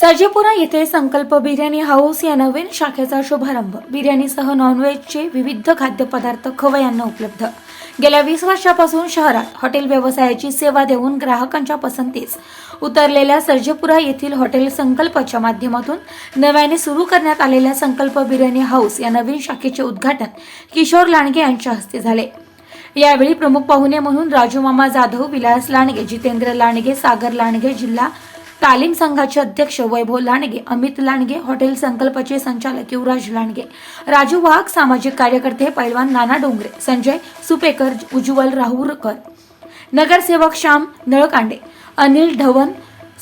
सर्जेपुरा येथे संकल्प बिर्याणी हाऊस या नवीन शाखेचा शुभारंभ. बिर्याणीसह नॉनव्हेजचे विविध खाद्यपदार्थ खवयांना उपलब्ध. गेल्या वीस वर्षापासून शहरात हॉटेल व्यवसायाची सेवा देऊन ग्राहकांच्या पसंतीस उतरलेल्या सर्जेपुरा येथील हॉटेल संकल्पच्या माध्यमातून नव्याने सुरू करण्यात आलेल्या संकल्प बिर्याणी हाऊस या नवीन शाखेचे उद्घाटन किशोर लांडगे यांच्या हस्ते झाले. यावेळी प्रमुख पाहुणे म्हणून राजूमामा जाधव विलास लांडगे जितेंद्र लांडगे सागर लांडगे जिल्हा तालीम संघाचे अध्यक्ष वैभव लांडगे अमित लांडगे हॉटेल संकल्पचे संचालक युवराज लांडगे राजू वाघ सामाजिक कार्यकर्ते पैलवान नाना डोंगरे संजय सुपेकर उज्ज्वल राहुरकर नगरसेवक श्याम नळकांडे अनिल धवन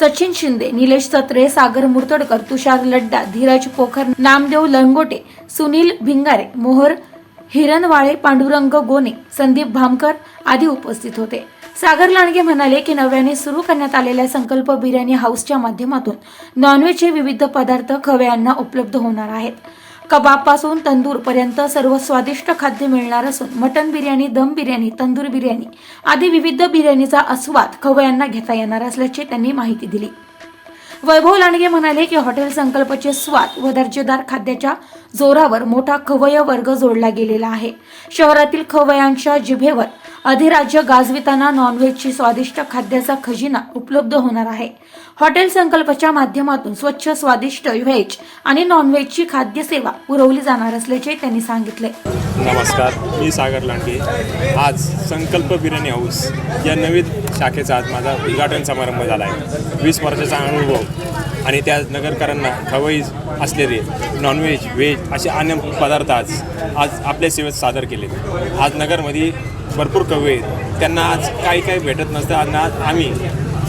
सचिन शिंदे निलेश सत्रे सागर मुर्तडकर तुषार लड्डा धीरज पोखर नामदेव लंगोटे सुनील भिंगारे मोहर हिरणवाळे पांडुरंग गोने संदीप भामकर आदी उपस्थित होते. सागर लांडगे म्हणाले की नव्याने सुरू करण्यात आलेल्या संकल्प बिर्याणी हाऊसच्या माध्यमातून नॉनव्हेजचे विविध पदार्थ खवयांना उपलब्ध होणार आहेत. कबाबपासून तंदूर पर्यंत सर्व स्वादिष्ट खाद्य मिळणार असून मटन बिर्याणी दम बिर्याणी तंदूर बिर्याणी आदी विविध बिर्याणीचा आस्वाद खवयांना घेता येणार असल्याचे त्यांनी माहिती दिली. वैभव लांडगे म्हणाले की हॉटेल संकल्पचे स्वाद व दर्जेदार खाद्याच्या जोरावर मोठा खवय वर्ग जोडला गेलेला आहे. शहरातील खवयांच्या जिभेवर अधिराज्य गाजविताना नॉनव्हेजची स्वादिष्ट खाद्याचा खजिना उपलब्ध होणार आहे. हॉटेल संकल्पच्या माध्यमातून स्वच्छ स्वादिष्ट व्हेज आणि नॉनव्हेजची खाद्यसेवा पुरवली जाणार असल्याचे त्यांनी सांगितले. नमस्कार मी सागर लांडे आज संकल्प बिर्याणी हाऊस या नवीन शाखेचा आज माझा उद्घाटन समारंभ झाला आहे. वीस वर्षाचा अनुभव आणि त्या नगरकरांना खवईज असलेले नॉनव्हेज व्हेज असे अन्य पदार्थ आज आज आपल्या सेवेत सादर केले. आज नगरमध्ये भरपूर कवी आहेत. त्यांना आज काही काही भेटत नसतं. आणि आज आम्ही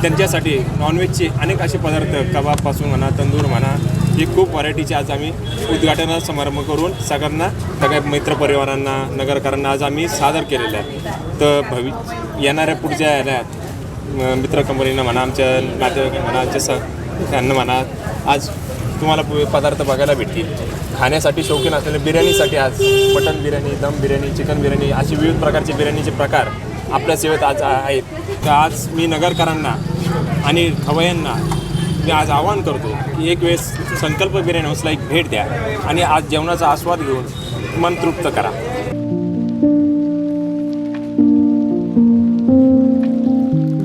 त्यांच्यासाठी नॉनव्हेजचे अनेक असे पदार्थ कबाबपासून म्हणा तंदूर म्हणा हे खूप व्हरायटीचे आज आम्ही उद्घाटन समारंभ करून सगळ्यांना सगळ्या मित्रपरिवारांना नगरकरांना आज आम्ही सादर केलेलं आहे. तर भवि येणाऱ्या पुढच्या याच्यात मित्र कंपनीनं म्हणा आमच्या नातेवाईक म्हणा आमच्या स त्यांना म्हणा आज तुम्हाला पदार्थ बघायला भेटतील. खाण्यासाठी शौकीन असलेले बिर्याणीसाठी आज मटन बिर्याणी दम बिर्याणी चिकन बिर्याणी असे विविध प्रकारचे बिर्याणीचे प्रकार आपल्या सेवेत आज आहेत. तर आज मी नगरकरांना आणि खवयांना मी आज आवाहन करतो की एक वेळेस संकल्प बिर्याणी हाऊसला एक भेट द्या आणि आज जेवणाचा आस्वाद घेऊन मन तृप्त करा.